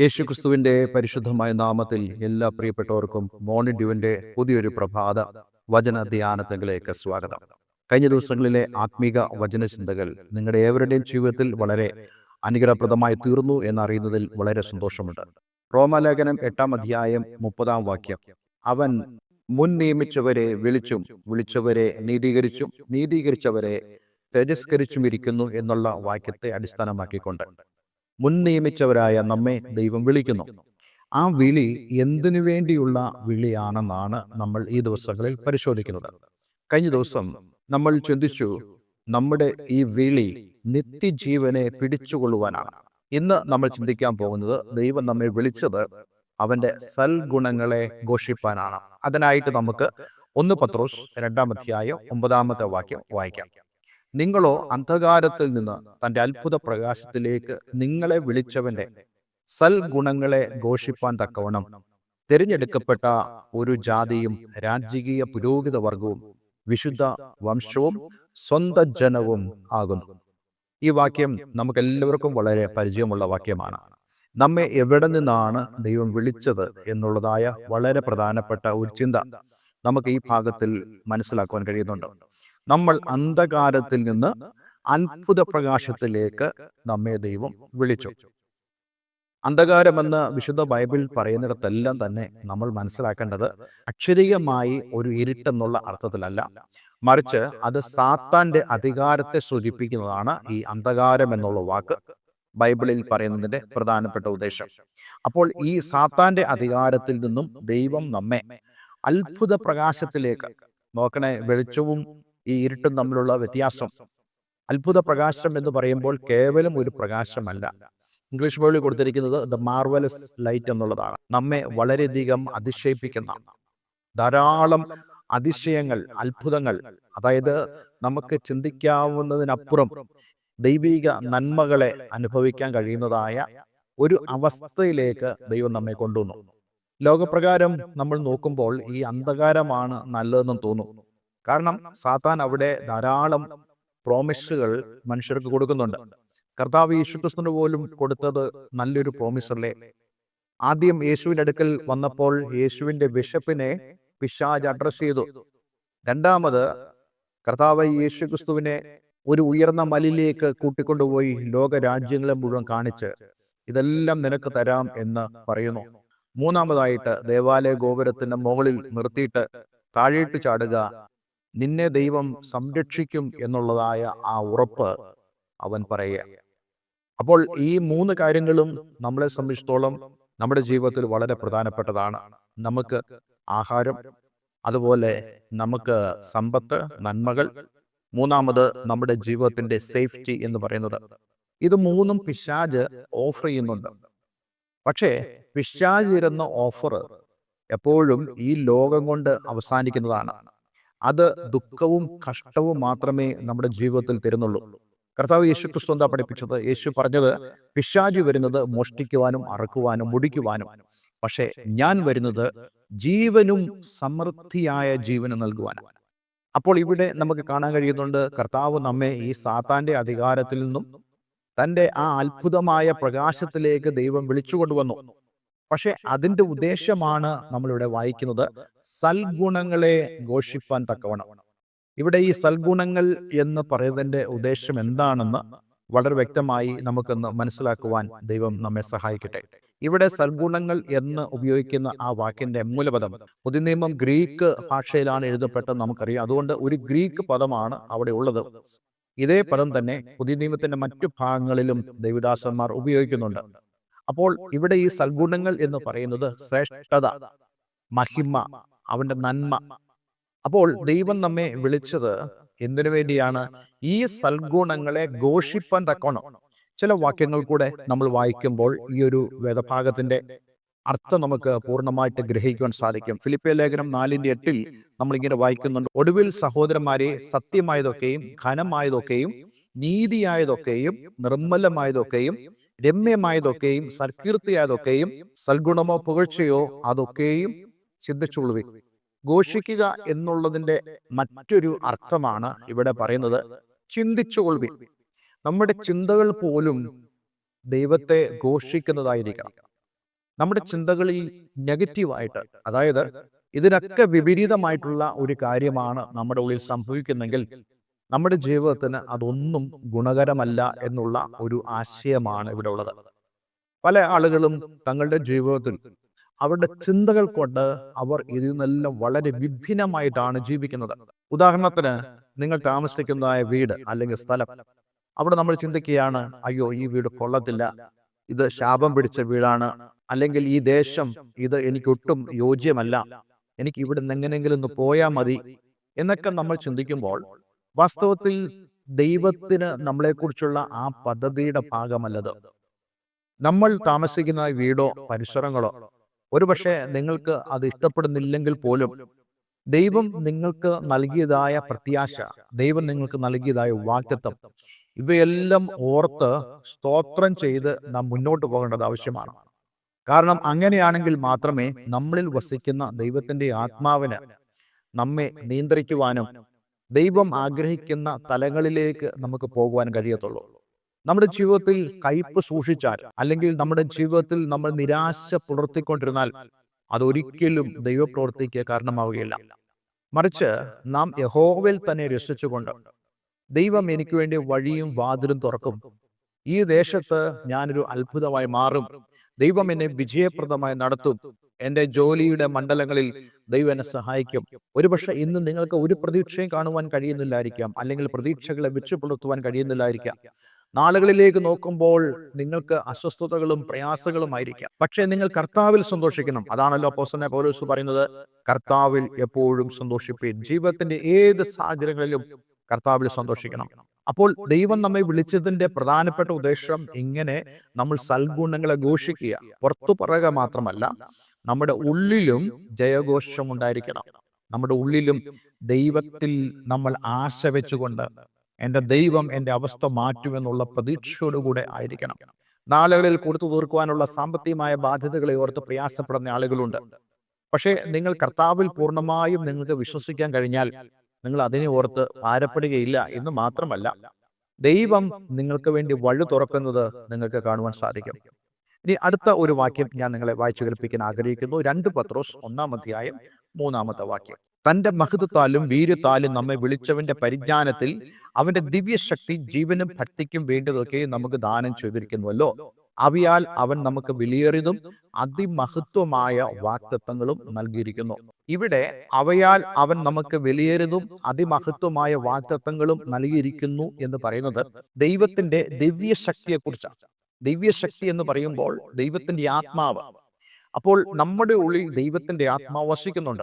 യേശുക്രിസ്തുവിന്റെ പരിശുദ്ധമായ നാമത്തിൽ എല്ലാ പ്രിയപ്പെട്ടവർക്കും മോർണിംഗ് ഡ്യൂവിന്റെ പുതിയൊരു പ്രഭാത വചന ധ്യാനത്തിലേക്ക് സ്വാഗതം. കഴിഞ്ഞ ദിവസങ്ങളിലെ ആത്മീക വചന ചിന്തകൾ നിങ്ങളുടെ ഏവരുടെയും ജീവിതത്തിൽ വളരെ അനുഗ്രഹപ്രദമായി തീർന്നു എന്നറിയുന്നതിൽ വളരെ സന്തോഷമുണ്ട്. റോമാലേഖനം എട്ടാം അധ്യായം മുപ്പതാം വാക്യം. അവൻ മുൻ നിയമിച്ചവരെ വിളിച്ചും വിളിച്ചവരെ നീതീകരിച്ചും നീതീകരിച്ചവരെ തേജസ്കരിച്ചും ഇരിക്കുന്നു എന്നുള്ള വാക്യത്തെ അടിസ്ഥാനമാക്കിക്കൊണ്ട് മുൻ നിയമിച്ചവരായ നമ്മെ ദൈവം വിളിക്കുന്നു. ആ വിളി എന്തിനു വേണ്ടിയുള്ള വിളിയാണെന്നാണ് നമ്മൾ ഈ ദിവസങ്ങളിൽ പരിശോധിക്കുന്നത്. കഴിഞ്ഞ ദിവസം നമ്മൾ ചിന്തിച്ചു നമ്മുടെ ഈ വിളി നിത്യജീവനെ പിടിച്ചുകൊള്ളുവാനാണ്. ഇന്ന് നമ്മൾ ചിന്തിക്കാൻ പോകുന്നത് ദൈവം നമ്മെ വിളിച്ചത് അവന്റെ സൽഗുണങ്ങളെ ഘോഷിപ്പാനാണ്. അതിനായിട്ട് നമുക്ക് ഒന്ന് പത്രോസ് രണ്ടാം അധ്യായം ഒമ്പതാമത്തെ വാക്യം വായിക്കാം. നിങ്ങളോ അന്ധകാരത്തിൽ നിന്ന് തന്റെ അത്ഭുത പ്രകാശത്തിലേക്ക് നിങ്ങളെ വിളിച്ചവന്റെ സൽഗുണങ്ങളെ ഘോഷിപ്പാൻ തക്കവണ്ണം തിരഞ്ഞെടുക്കപ്പെട്ട ഒരു ജാതിയും രാജകീയ പുരോഹിത വർഗവും വിശുദ്ധ വംശവും സ്വന്ത ജനവും ആകുന്നു. ഈ വാക്യം നമുക്കെല്ലാവർക്കും വളരെ പരിചയമുള്ള വാക്യമാണ്. നമ്മെ എവിടെ നിന്നാണ് ദൈവം വിളിച്ചത് എന്നുള്ളതായ വളരെ പ്രധാനപ്പെട്ട ഒരു ചിന്ത നമുക്ക് ഈ ഭാഗത്തിൽ മനസ്സിലാക്കുവാൻ കഴിയുന്നുണ്ട്. നമ്മൾ അന്ധകാരത്തിൽ നിന്ന് അത്ഭുത പ്രകാശത്തിലേക്ക് നമ്മെ ദൈവം വിളിച്ചു. അന്ധകാരമെന്ന് വിശുദ്ധ ബൈബിൾ പറയുന്നിടത്തെല്ലാം തന്നെ നമ്മൾ മനസ്സിലാക്കേണ്ടത് അക്ഷരീയമായി ഒരു ഇരുട്ടെന്നുള്ള അർത്ഥത്തിലല്ല. മറിച്ച് അത് സാത്താന്റെ അധികാരത്തെ സൂചിപ്പിക്കുന്നതാണ് ഈ അന്ധകാരം എന്നുള്ള വാക്ക് ബൈബിളിൽ പറയുന്നതിന്റെ പ്രധാനപ്പെട്ട ഉദ്ദേശം. അപ്പോൾ ഈ സാത്താന്റെ അധികാരത്തിൽ നിന്നും ദൈവം നമ്മെ അത്ഭുത പ്രകാശത്തിലേക്ക് നോക്കണേ വെളിച്ചവും ഈ ഇരുട്ടും തമ്മിലുള്ള വ്യത്യാസം. അത്ഭുത പ്രകാശം എന്ന് പറയുമ്പോൾ കേവലം ഒരു പ്രകാശമല്ല. ഇംഗ്ലീഷ് വേൾഡിൽ കൊടുത്തിരിക്കുന്നത് ദ മാർവലസ് ലൈറ്റ് എന്നുള്ളതാണ്. നമ്മെ വളരെയധികം അതിശയിപ്പിക്കുന്ന ധാരാളം അതിശയങ്ങൾ അത്ഭുതങ്ങൾ. അതായത് നമുക്ക് ചിന്തിക്കാവുന്നതിനപ്പുറം ദൈവിക നന്മകളെ അനുഭവിക്കാൻ കഴിയുന്നതായ ഒരു അവസ്ഥയിലേക്ക് ദൈവം നമ്മെ കൊണ്ടുവന്നു. ലോകപ്രകാരം നമ്മൾ നോക്കുമ്പോൾ ഈ അന്ധകാരമാണ് നല്ലതെന്നും തോന്നുന്നു കാരണം സാത്താൻ അവിടെ ധാരാളം പ്രോമിസുകൾ മനുഷ്യർക്ക് കൊടുക്കുന്നുണ്ട്. കർത്താവ് യേശുക്രിസ്തുവിന് പോലും കൊടുത്തത് നല്ലൊരു പ്രോമിസല്ലേ ആദ്യം യേശുവിന്റെ അടുക്കൽ വന്നപ്പോൾ യേശുവിന്റെ ബിഷപ്പിനെ പിശാജ് അഡ്രസ് ചെയ്തു. രണ്ടാമത് കർത്താവ് യേശുക്രിസ്തുവിനെ ഒരു ഉയർന്ന മലിലേക്ക് കൂട്ടിക്കൊണ്ടുപോയി ലോക രാജ്യങ്ങളെ മുഴുവൻ കാണിച്ച് ഇതെല്ലാം നിനക്ക് തരാം എന്ന് പറയുന്നു. മൂന്നാമതായിട്ട് ദേവാലയ ഗോപുരത്തിന്റെ മുകളിൽ നിർത്തിയിട്ട് താഴേട്ട് ചാടുക നിന്നെ ദൈവം സംരക്ഷിക്കും എന്നുള്ളതായ ആ ഉറപ്പ് അവൻ പറയുക. അപ്പോൾ ഈ മൂന്ന് കാര്യങ്ങളും നമ്മളെ സംബന്ധിച്ചിടത്തോളം നമ്മുടെ ജീവിതത്തിൽ വളരെ പ്രധാനപ്പെട്ടതാണ്. നമുക്ക് ആഹാരം അതുപോലെ നമുക്ക് സമ്പത്ത് നന്മകൾ മൂന്നാമത് നമ്മുടെ ജീവിതത്തിന്റെ സേഫ്റ്റി എന്ന് പറയുന്നത്. ഇത് മൂന്നും പിശാജ് ഓഫർ ചെയ്യുന്നുണ്ട്. പക്ഷേ പിശാജ് തരുന്ന ഓഫർ എപ്പോഴും ഈ ലോകം കൊണ്ട് അവസാനിക്കുന്നതാണ്. അത് ദുഃഖവും കഷ്ടവും മാത്രമേ നമ്മുടെ ജീവിതത്തിൽ തരുന്നുള്ളൂ. കർത്താവ് യേശു ക്രിസ്തു എന്താ പഠിപ്പിച്ചത്? യേശു പറഞ്ഞത് പിശാജി വരുന്നത് മോഷ്ടിക്കുവാനും അറക്കുവാനും മുടിക്കുവാനും. പക്ഷേ ഞാൻ വരുന്നത് ജീവനും സമൃദ്ധിയായ ജീവനും നൽകുവാനും അപ്പോൾ ഇവിടെ നമുക്ക് കാണാൻ കഴിയുന്നുണ്ട് കർത്താവ് നമ്മെ ഈ സാത്താന്റെ അധികാരത്തിൽ നിന്നും തന്റെ ആ അത്ഭുതമായ പ്രകാശത്തിലേക്ക് ദൈവം വിളിച്ചു കൊണ്ടുവന്നു പക്ഷെ അതിന്റെ ഉദ്ദേശമാണ് നമ്മളിവിടെ വായിക്കുന്നത് സൽഗുണങ്ങളെ ഘോഷിപ്പാൻ തക്കവണ്ണം. ഇവിടെ ഈ സൽഗുണങ്ങൾ എന്ന് പറയുന്നതിന്റെ ഉദ്ദേശം എന്താണെന്ന് വളരെ വ്യക്തമായി നമുക്കൊന്ന് മനസ്സിലാക്കുവാൻ ദൈവം നമ്മെ സഹായിക്കട്ടെ. ഇവിടെ സൽഗുണങ്ങൾ എന്ന് ഉപയോഗിക്കുന്ന ആ വാക്കിന്റെ മൂലപദം പുതിയ നിയമം ഗ്രീക്ക് ഭാഷയിലാണ് എഴുതപ്പെട്ടത് നമുക്കറിയാം. അതുകൊണ്ട് ഒരു ഗ്രീക്ക് പദമാണ് അവിടെ ഉള്ളത്. ഇതേ പദം തന്നെ പുതിയ നിയമത്തിന്റെ മറ്റു ഭാഗങ്ങളിലും ദേവിദാസന്മാർ ഉപയോഗിക്കുന്നുണ്ട്. അപ്പോൾ ഇവിടെ ഈ സൽഗുണങ്ങൾ എന്ന് പറയുന്നത് ശ്രേഷ്ഠത മഹിമ അവന്റെ നന്മ. അപ്പോൾ ദൈവം നമ്മെ വിളിച്ചത് എന്തിനു വേണ്ടിയാണ്? ഈ സൽഗുണങ്ങളെ ഘോഷിപ്പാൻ തക്കോണം ചില വാക്യങ്ങൾ കൂടെ നമ്മൾ വായിക്കുമ്പോൾ ഈ ഒരു വേദഭാഗത്തിന്റെ അർത്ഥം നമുക്ക് പൂർണമായിട്ട് ഗ്രഹിക്കുവാൻ സാധിക്കും. ഫിലിപ്പിയ ലേഖനം നാലിന്റെ എട്ടിൽ നമ്മൾ ഇങ്ങനെ വായിക്കുന്നുണ്ട്. ഒടുവിൽ സഹോദരന്മാരെ സത്യമായതൊക്കെയും ഘനമായതൊക്കെയും നീതിയായതൊക്കെയും നിർമ്മലമായതൊക്കെയും രമ്യമായതൊക്കെയും സൽകീർത്തിയായതൊക്കെയും സൽഗുണമോ പുകഴ്ചയോ അതൊക്കെയും ചിന്തിച്ചുകൊള്ളുവിൻ ഘോഷിക്കുക എന്നുള്ളതിന്റെ മറ്റൊരു അർത്ഥമാണ് ഇവിടെ പറയുന്നത് ചിന്തിച്ചുകൊള്ളുവിൻ. നമ്മുടെ ചിന്തകൾ പോലും ദൈവത്തെ ഘോഷിക്കുന്നതായിരിക്കണം. നമ്മുടെ ചിന്തകളിൽ നെഗറ്റീവായിട്ട് അതായത് ഇതിനൊക്കെ വിപരീതമായിട്ടുള്ള ഒരു കാര്യമാണ് നമ്മുടെ ഉള്ളിൽ സംഭവിക്കുന്നെങ്കിൽ നമ്മുടെ ജീവിതത്തിന് അതൊന്നും ഗുണകരമല്ല എന്നുള്ള ഒരു ആശയമാണ് ഇവിടെ ഉള്ളത് പല ആളുകളും തങ്ങളുടെ ജീവിതത്തിൽ അവരുടെ ചിന്തകൾ കൊണ്ട് അവർ ഇതിൽ നിന്നെല്ലാം വളരെ വിഭിന്നമായിട്ടാണ് ജീവിക്കുന്നത്. ഉദാഹരണത്തിന് നിങ്ങൾ താമസിക്കുന്നതായ വീട് അല്ലെങ്കിൽ സ്ഥലം. അവിടെ നമ്മൾ ചിന്തിക്കുകയാണ് അയ്യോ ഈ വീട് കൊള്ളത്തില്ല. ഇത് ശാപം പിടിച്ച വീടാണ്. അല്ലെങ്കിൽ ഈ ദേശം ഇത് എനിക്കൊട്ടും യോജ്യമല്ല. എനിക്ക് ഇവിടെ നിന്ന് എങ്ങനെയെങ്കിലും ഒന്ന് പോയാൽ മതി. എന്നൊക്കെ നമ്മൾ ചിന്തിക്കുമ്പോൾ വാസ്തവത്തിൽ ദൈവത്തിന് നമ്മളെക്കുറിച്ചുള്ള ആ പദ്ധതിയുടെ ഭാഗമല്ലത്. നമ്മൾ താമസിക്കുന്ന വീടോ പരിസരങ്ങളോ ഒരുപക്ഷെ നിങ്ങൾക്ക് അത് ഇഷ്ടപ്പെടുന്നില്ലെങ്കിൽ പോലും ദൈവം നിങ്ങൾക്ക് നൽകിയതായ പ്രത്യാശ ദൈവം നിങ്ങൾക്ക് നൽകിയതായ വാക്തത്വം. ഇവയെല്ലാം ഓർത്ത് സ്തോത്രം ചെയ്ത് നാം മുന്നോട്ട് പോകേണ്ടത് ആവശ്യമാണ്. കാരണം അങ്ങനെയാണെങ്കിൽ മാത്രമേ നമ്മളിൽ വസിക്കുന്ന ദൈവത്തിന്റെ ആത്മാവിന് നമ്മെ നിയന്ത്രിക്കുവാനും ദൈവം ആഗ്രഹിക്കുന്ന തലങ്ങളിലേക്ക് നമുക്ക് പോകുവാൻ കഴിയത്തുള്ളൂ. നമ്മുടെ ജീവിതത്തിൽ കയ്പ് സൂക്ഷിച്ചാൽ അല്ലെങ്കിൽ നമ്മുടെ ജീവിതത്തിൽ നമ്മൾ നിരാശ പുലർത്തിക്കൊണ്ടിരുന്നാൽ അതൊരിക്കലും ദൈവപ്രവൃത്തിക്ക് കാരണമാവുകയില്ല. മറിച്ച് നാം യഹോവയിൽ തന്നെ രസിച്ചുകൊണ്ട് ദൈവം എനിക്ക് വേണ്ടി വഴിയും വാതിലും തുറക്കും. ഈ ദേശത്ത് ഞാനൊരു അത്ഭുതമായി മാറും. ദൈവം എന്നെ വിജയപ്രദമായി നടത്തും. എന്റെ ജോലിയുടെ മണ്ഡലങ്ങളിൽ ദൈവം എന്നെ സഹായിക്കും. ഒരുപക്ഷെ ഇന്ന് നിങ്ങൾക്ക് ഒരു പ്രതീക്ഷയും കാണുവാൻ കഴിയുന്നില്ലായിരിക്കാം. അല്ലെങ്കിൽ പ്രതീക്ഷകളെ വെച്ചു പുലർത്തുവാൻ കഴിയുന്നില്ലായിരിക്കാം. നാളുകളിലേക്ക് നോക്കുമ്പോൾ നിങ്ങൾക്ക് അസ്വസ്ഥതകളും പ്രയാസങ്ങളും ആയിരിക്കാം. പക്ഷേ നിങ്ങൾ കർത്താവിൽ സന്തോഷിക്കണം. അതാണല്ലോ പോസനെ പോലീസ് പറയുന്നത്. കർത്താവിൽ എപ്പോഴും സന്തോഷിപ്പീൻ. ജീവിതത്തിന്റെ ഏത് സാഹചര്യങ്ങളിലും കർത്താവിൽ സന്തോഷിക്കണം. അപ്പോൾ ദൈവം നമ്മെ വിളിച്ചതിന്റെ പ്രധാനപ്പെട്ട ഉദ്ദേശം ഇങ്ങനെ നമ്മൾ സൽഗുണങ്ങളെ ഘോഷിക്കുക. പുറത്തു പറയുക മാത്രമല്ല നമ്മുടെ ഉള്ളിലും ജയഘോഷം ഉണ്ടായിരിക്കണം. നമ്മുടെ ഉള്ളിലും ദൈവത്തിൽ നമ്മൾ ആശ വെച്ചുകൊണ്ട് എന്റെ ദൈവം എന്റെ അവസ്ഥ മാറ്റുമെന്നുള്ള പ്രതീക്ഷയോടുകൂടെ ആയിരിക്കണം. നാളുകളിൽ കൊടുത്തു തീർക്കുവാനുള്ള സാമ്പത്തികമായ ബാധ്യതകളെ ഓർത്ത് പ്രയാസപ്പെടുന്ന ആളുകളുണ്ട്. പക്ഷേ നിങ്ങൾ കർത്താവിൽ പൂർണമായും നിങ്ങൾക്ക് വിശ്വസിക്കാൻ കഴിഞ്ഞാൽ നിങ്ങൾ അതിനെ ഓർത്ത് ഭാരപ്പെടുകയില്ല എന്ന് മാത്രമല്ല ദൈവം നിങ്ങൾക്ക് വേണ്ടി വഴി തുറക്കുന്നത് നിങ്ങൾക്ക് കാണുവാൻ സാധിക്കും. ഇനി അടുത്ത ഒരു വാക്യം ഞാൻ നിങ്ങളെ വായിച്ചു കേൾപ്പിക്കാൻ ആഗ്രഹിക്കുന്നു. രണ്ട് പത്രോസ് ഒന്നാം അധ്യായം മൂന്നാമത്തെ വാക്യം. തന്റെ മഹത്വത്താലും വീര്യത്താലും നമ്മെ വിളിച്ചവന്റെ പരിജ്ഞാനത്തിൽ അവന്റെ ദിവ്യശക്തി ജീവനും ഭക്തിക്കും വേണ്ടതൊക്കെയും നമുക്ക് ദാനം ചെയ്തിരിക്കുന്നുവല്ലോ. അവയാൽ അവൻ നമുക്ക് വിലയേറിയതും അതിമഹത്വമായ വാക്തത്വങ്ങളും നൽകിയിരിക്കുന്നു. ഇവിടെ അവയാൽ അവൻ നമുക്ക് വിലയേറിയതും അതിമഹത്വമായ വാക്തത്വങ്ങളും നൽകിയിരിക്കുന്നു എന്ന് പറയുന്നത് ദൈവത്തിന്റെ ദിവ്യശക്തിയെക്കുറിച്ചാണ്. ദിവ്യശക്തി എന്ന് പറയുമ്പോൾ ദൈവത്തിന്റെ ആത്മാവ്. അപ്പോൾ നമ്മുടെ ഉള്ളിൽ ദൈവത്തിന്റെ ആത്മാവ് വസിക്കുന്നുണ്ട്.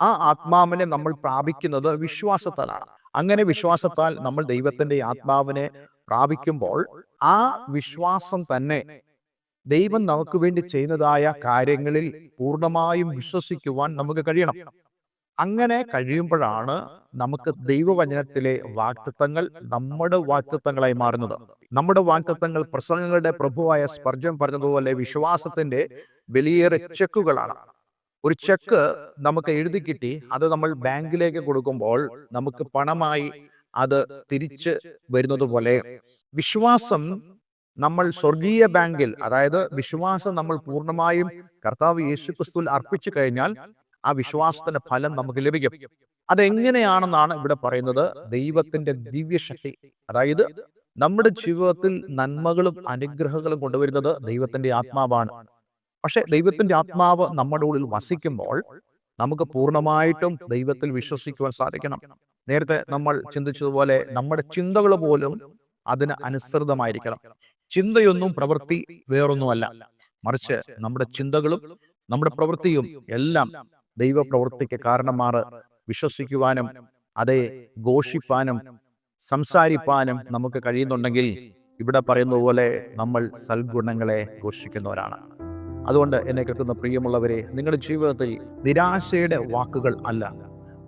ആ ആത്മാവിനെ നമ്മൾ പ്രാപിക്കുന്നത് വിശ്വാസത്താലാണ്. അങ്ങനെ വിശ്വാസത്താൽ നമ്മൾ ദൈവത്തിന്റെ ആത്മാവിനെ പ്രാപിക്കുമ്പോൾ ആ വിശ്വാസം തന്നെ ദൈവം നമുക്ക് വേണ്ടി ചെയ്യുന്നതായ കാര്യങ്ങളിൽ പൂർണമായും വിശ്വസിക്കുവാൻ നമുക്ക് കഴിയണം. അങ്ങനെ കഴിയുമ്പോഴാണ് നമുക്ക് ദൈവവചനത്തിലെ വാക്തത്വങ്ങൾ നമ്മുടെ വാക്തത്വങ്ങളായി മാറുന്നത്. നമ്മുടെ വാക്തത്വങ്ങൾ പ്രസംഗങ്ങളുടെ പ്രഭുവായ സ്പർജം പറഞ്ഞതുപോലെ വിശ്വാസത്തിന്റെ വലിയേറെ ചെക്കുകളാണ്. ഒരു ചെക്ക് നമുക്ക് എഴുതി കിട്ടി അത് നമ്മൾ ബാങ്കിലേക്ക് കൊടുക്കുമ്പോൾ നമുക്ക് പണമായി അത് തിരിച്ച് വരുന്നത് പോലെ വിശ്വാസം നമ്മൾ സ്വർഗീയ ബാങ്കിൽ അതായത് വിശ്വാസം നമ്മൾ പൂർണമായും കർത്താവ് യേശുക്രിസ്തുവിൽ അർപ്പിച്ചു കഴിഞ്ഞാൽ ആ വിശ്വാസത്തിന്റെ ഫലം നമുക്ക് ലഭിക്കും. അതെങ്ങനെയാണെന്നാണ് ഇവിടെ പറയുന്നത്? ദൈവത്തിന്റെ ദിവ്യശക്തി. അതായത് നമ്മുടെ ജീവിതത്തിൽ നന്മകളും അനുഗ്രഹങ്ങളും കൊണ്ടുവരുന്നത് ദൈവത്തിന്റെ ആത്മാവാണ്. പക്ഷെ ദൈവത്തിന്റെ ആത്മാവ് നമ്മുടെ ഉള്ളിൽ വസിക്കുമ്പോൾ നമുക്ക് പൂർണമായിട്ടും ദൈവത്തിൽ വിശ്വസിക്കുവാൻ സാധിക്കണം. നേരത്തെ നമ്മൾ ചിന്തിച്ചതുപോലെ നമ്മുടെ ചിന്തകൾ പോലും അതിന് അനുസൃതമായിരിക്കണം. ചിന്തയൊന്നും പ്രവൃത്തി വേറൊന്നുമല്ല. മറിച്ച് നമ്മുടെ ചിന്തകളും നമ്മുടെ പ്രവൃത്തിയും എല്ലാം ദൈവ കാരണമാർ വിശ്വസിക്കുവാനും അതെ ഘോഷിപ്പാനും സംസാരിപ്പാനും നമുക്ക് കഴിയുന്നുണ്ടെങ്കിൽ ഇവിടെ പറയുന്ന പോലെ നമ്മൾ സൽഗുണങ്ങളെ ഘോഷിക്കുന്നവരാണ്. അതുകൊണ്ട് എന്നെ കേൾക്കുന്ന പ്രിയമുള്ളവരെ നിങ്ങളുടെ ജീവിതത്തിൽ നിരാശയുടെ വാക്കുകൾ അല്ല.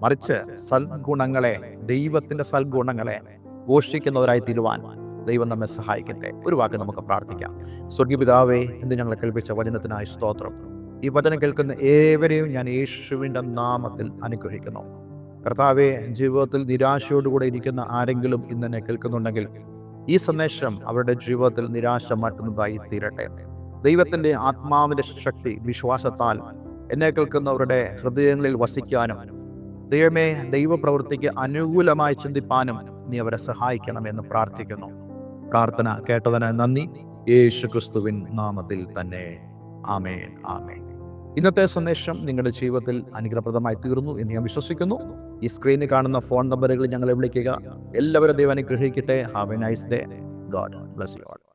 മറിച്ച് സൽഗുണങ്ങളെ ദൈവത്തിന്റെ സൽഗുണങ്ങളെ ഘോഷിക്കുന്നവരായി തീരുവാൻ ദൈവം നമ്മെ സഹായിക്കട്ടെ. ഒരു വാക്ക് നമുക്ക് പ്രാർത്ഥിക്കാം. സ്വർഗീപിതാവേ ഇന്ന് ഞങ്ങളെ കേൾപ്പിച്ച വചനത്തിനായി സ്തോത്രം. ഈ വചനം കേൾക്കുന്ന ഏവരെയും ഞാൻ യേശുവിന്റെ നാമത്തിൽ അനുഗ്രഹിക്കുന്നു. കർത്താവെ ജീവിതത്തിൽ നിരാശയോടുകൂടെ ഇരിക്കുന്ന ആരെങ്കിലും ഇന്ന് കേൾക്കുന്നുണ്ടെങ്കിൽ ഈ സന്ദേശം അവരുടെ ജീവിതത്തിൽ നിരാശ മാറ്റുന്നതായി തീരട്ടെ. ദൈവത്തിന്റെ ആത്മാവിന്റെ ശക്തി വിശ്വാസത്താൽ എന്നെ കേൾക്കുന്നവരുടെ ഹൃദയങ്ങളിൽ വസിക്കാനും ദൈവമേ ദൈവപ്രവൃത്തിക്ക് അനുകൂലമായി ചിന്തിപ്പാനും നീ അവരെ സഹായിക്കണമെന്ന് പ്രാർത്ഥിക്കുന്നു. പ്രാർത്ഥന കേട്ടതിന് നന്ദി. യേശു ക്രിസ്തുവിൻ നാമത്തിൽ തന്നെ. ആമേൻ ആമേൻ. ഇന്നത്തെ സന്ദേശം നിങ്ങളുടെ ജീവിതത്തിൽ അനുഗ്രഹപ്രദമായി തീർന്നു എന്ന് ഞാൻ വിശ്വസിക്കുന്നു. ഈ സ്ക്രീനിൽ കാണുന്ന ഫോൺ നമ്പറുകളിൽ ഞങ്ങളെ വിളിക്കുക. എല്ലാവരും ദൈവം അനുഗ്രഹിക്കട്ടെ. Have a nice day God bless you